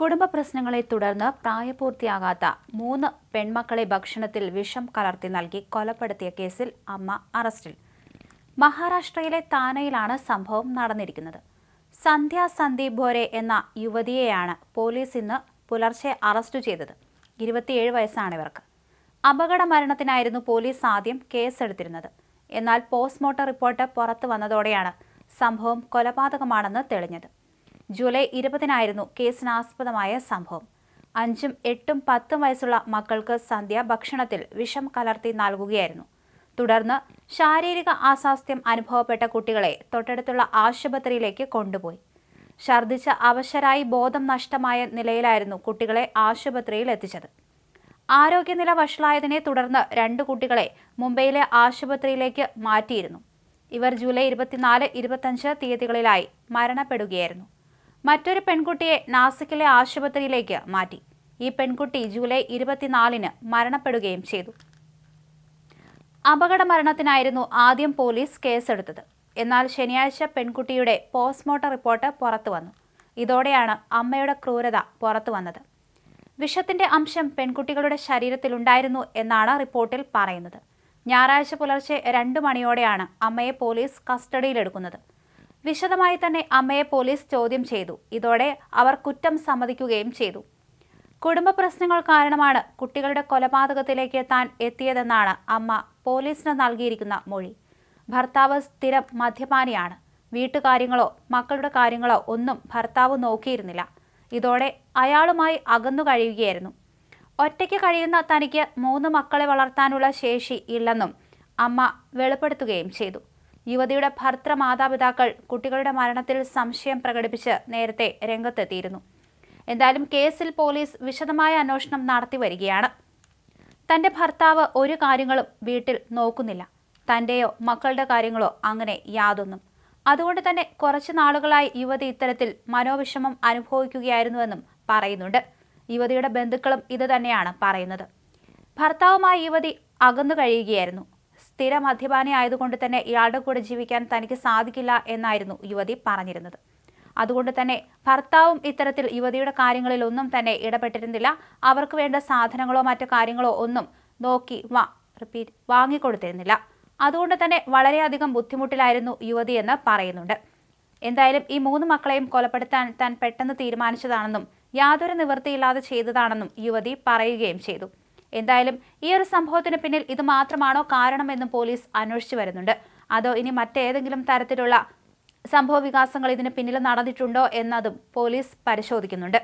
കുടുംബ പ്രശ്നങ്ങളെ തുടർന്ന് പ്രായപൂർത്തിയാകാത്ത മൂന്ന് പെൺമക്കളെ ഭക്ഷണത്തിൽ വിഷം കലർത്തി നൽകി കൊലപ്പെടുത്തിയ കേസിൽ അമ്മ അറസ്റ്റിൽ. മഹാരാഷ്ട്രയിലെ താനയിലാണ് സംഭവം നടന്നിരിക്കുന്നത്. സന്ധ്യ സന്ദീപ് ഭോരെ എന്ന യുവതിയെയാണ് പോലീസ് ഇന്ന് പുലർച്ചെ അറസ്റ്റ് ചെയ്തത്. ഇരുപത്തിയേഴ് വയസ്സാണ് ഇവർക്ക്. അപകട മരണത്തിനായിരുന്നു പോലീസ് ആദ്യം കേസെടുത്തിരുന്നത്. എന്നാൽ പോസ്റ്റ്മോർട്ടം റിപ്പോർട്ട് പുറത്തു വന്നതോടെയാണ് സംഭവം കൊലപാതകമാണെന്ന് തെളിഞ്ഞത്. ജൂലൈ ഇരുപതിനായിരുന്നു കേസിനാസ്പദമായ സംഭവം. അഞ്ചും എട്ടും പത്തും വയസ്സുള്ള മക്കൾക്ക് സന്ധ്യ ഭക്ഷണത്തിൽ വിഷം കലർത്തി നൽകുകയായിരുന്നു. തുടർന്ന് ശാരീരിക അസ്വാസ്ഥ്യം അനുഭവപ്പെട്ട കുട്ടികളെ തൊട്ടടുത്തുള്ള ആശുപത്രിയിലേക്ക് കൊണ്ടുപോയി. ഛർദിച്ച അവശരായി ബോധം നഷ്ടമായ നിലയിലായിരുന്നു കുട്ടികളെ ആശുപത്രിയിൽ എത്തിച്ചത്. ആരോഗ്യനില വഷളായതിനെ തുടർന്ന് രണ്ട് കുട്ടികളെ മുംബൈയിലെ ആശുപത്രിയിലേക്ക് മാറ്റിയിരുന്നു. ഇവർ ജൂലൈ ഇരുപത്തിനാല് ഇരുപത്തഞ്ച് തീയതികളിലായി മരണപ്പെടുകയായിരുന്നു. മറ്റൊരു പെൺകുട്ടിയെ നാസിക്കിലെ ആശുപത്രിയിലേക്ക് മാറ്റി. ഈ പെൺകുട്ടി ജൂലൈ ഇരുപത്തിനാലിന് മരണപ്പെടുകയും ചെയ്തു. അപകട മരണത്തിനായിരുന്നു ആദ്യം പോലീസ് കേസെടുത്തത്. എന്നാൽ ശനിയാഴ്ച പെൺകുട്ടിയുടെ പോസ്റ്റ്മോർട്ടം റിപ്പോർട്ട് പുറത്തു വന്നു. ഇതോടെയാണ് അമ്മയുടെ ക്രൂരത പുറത്തു വന്നത്. വിഷത്തിന്റെ അംശം പെൺകുട്ടികളുടെ ശരീരത്തിലുണ്ടായിരുന്നു എന്നാണ് റിപ്പോർട്ടിൽ പറയുന്നത്. ഞായറാഴ്ച പുലർച്ചെ രണ്ടു മണിയോടെയാണ് അമ്മയെ പോലീസ് കസ്റ്റഡിയിലെടുക്കുന്നത്. വിശദമായി തന്നെ അമ്മയെ പോലീസ് ചോദ്യം ചെയ്തു. ഇതോടെ അവർ കുറ്റം സമ്മതിക്കുകയും ചെയ്തു. കുടുംബ പ്രശ്നങ്ങൾ കാരണമാണ് കുട്ടികളുടെ കൊലപാതകത്തിലേക്ക് താൻ എത്തിയതെന്നാണ് അമ്മ പോലീസിന് നൽകിയിരിക്കുന്ന മൊഴി. ഭർത്താവ് സ്ഥിരം മദ്യപാനിയാണ്. വീട്ടുകാര്യങ്ങളോ മക്കളുടെ കാര്യങ്ങളോ ഒന്നും ഭർത്താവ് നോക്കിയിരുന്നില്ല. ഇതോടെ അയാളുമായി അകന്നു കഴിയുകയായിരുന്നു. ഒറ്റയ്ക്ക് കഴിയുന്ന തനിക്ക് മൂന്ന് മക്കളെ വളർത്താനുള്ള ശേഷി ഇല്ലെന്നും അമ്മ വെളിപ്പെടുത്തുകയും ചെയ്തു. യുവതിയുടെ ഭർത്തൃ മാതാപിതാക്കൾ കുട്ടികളുടെ മരണത്തിൽ സംശയം പ്രകടിപ്പിച്ച് നേരത്തെ രംഗത്തെത്തിയിരുന്നു. എന്തായാലും കേസിൽ പോലീസ് വിശദമായ അന്വേഷണം നടത്തി വരികയാണ്. തന്റെ ഭർത്താവ് ഒരു കാര്യങ്ങളും വീട്ടിൽ നോക്കുന്നില്ല. തന്റെയോ മക്കളുടെ കാര്യങ്ങളോ അങ്ങനെ യാതൊന്നും. അതുകൊണ്ട് തന്നെ കുറച്ചു നാളുകളായി യുവതി ഇത്തരത്തിൽ മനോവിഷമം അനുഭവിക്കുകയായിരുന്നുവെന്നും പറയുന്നുണ്ട്. യുവതിയുടെ ബന്ധുക്കളും ഇത് തന്നെയാണ് പറയുന്നത്. ഭർത്താവുമായി യുവതി അകന്നു കഴിയുകയായിരുന്നു. സ്ഥിര മദ്യപാനി ആയതുകൊണ്ട് തന്നെ ഇയാളുടെ കൂടെ ജീവിക്കാൻ തനിക്ക് സാധിക്കില്ല എന്നായിരുന്നു യുവതി പറഞ്ഞിരുന്നത്. അതുകൊണ്ട് തന്നെ ഭർത്താവും ഇത്തരത്തിൽ യുവതിയുടെ കാര്യങ്ങളിൽ ഒന്നും തന്നെ ഇടപെട്ടിരുന്നില്ല. അവർക്ക് വേണ്ട സാധനങ്ങളോ മറ്റു കാര്യങ്ങളോ ഒന്നും നോക്കി വാ റിപ്പീറ്റ് വാങ്ങിക്കൊടുത്തിരുന്നില്ല. അതുകൊണ്ട് തന്നെ വളരെയധികം ബുദ്ധിമുട്ടിലായിരുന്നു യുവതിയെന്ന് പറയുന്നുണ്ട്. എന്തായാലും ഈ മൂന്ന് മക്കളെയും കൊലപ്പെടുത്താൻ താൻ പെട്ടെന്ന് തീരുമാനിച്ചതാണെന്നും യാതൊരു നിവൃത്തിയില്ലാതെ ചെയ്തതാണെന്നും യുവതി പറയുകയും ചെയ്തു. എന്തായാലും ഈ ഒരു സംഭവത്തിന് പിന്നിൽ ഇത് മാത്രമാണോ കാരണമെന്നും പോലീസ് അന്വേഷിച്ചു വരുന്നുണ്ട്. അതോ ഇനി മറ്റേതെങ്കിലും തരത്തിലുള്ള സംഭവ വികാസങ്ങൾ ഇതിന് പിന്നിൽ നടന്നിട്ടുണ്ടോ എന്നതും പോലീസ് പരിശോധിക്കുന്നുണ്ട്.